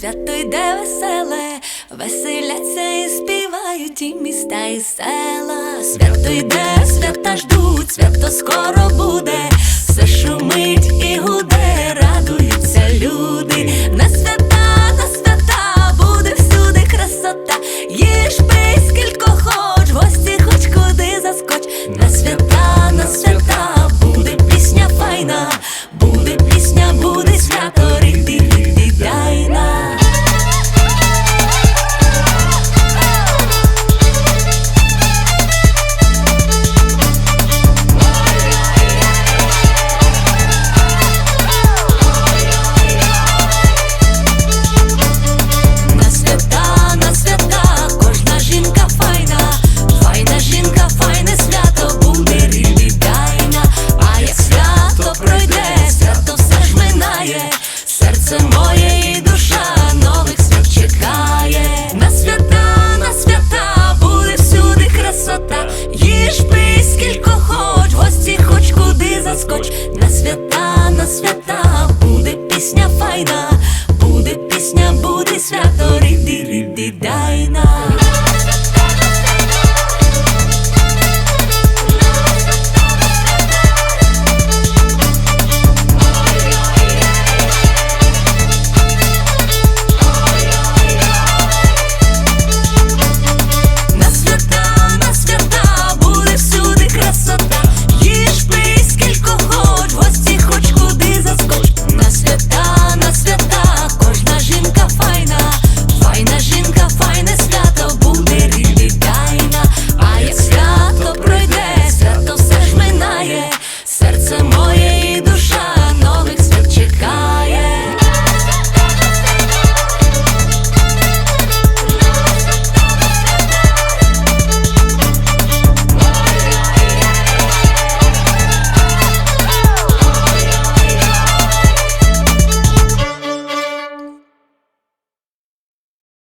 свято йде веселе, веселяться і співають і міста, і села. Свято йде, свята ждуть, свято скоро буде, все шумить і гуде, радуються люди. пісня файна, буде пісня, буде свято, риди, риди, дайна.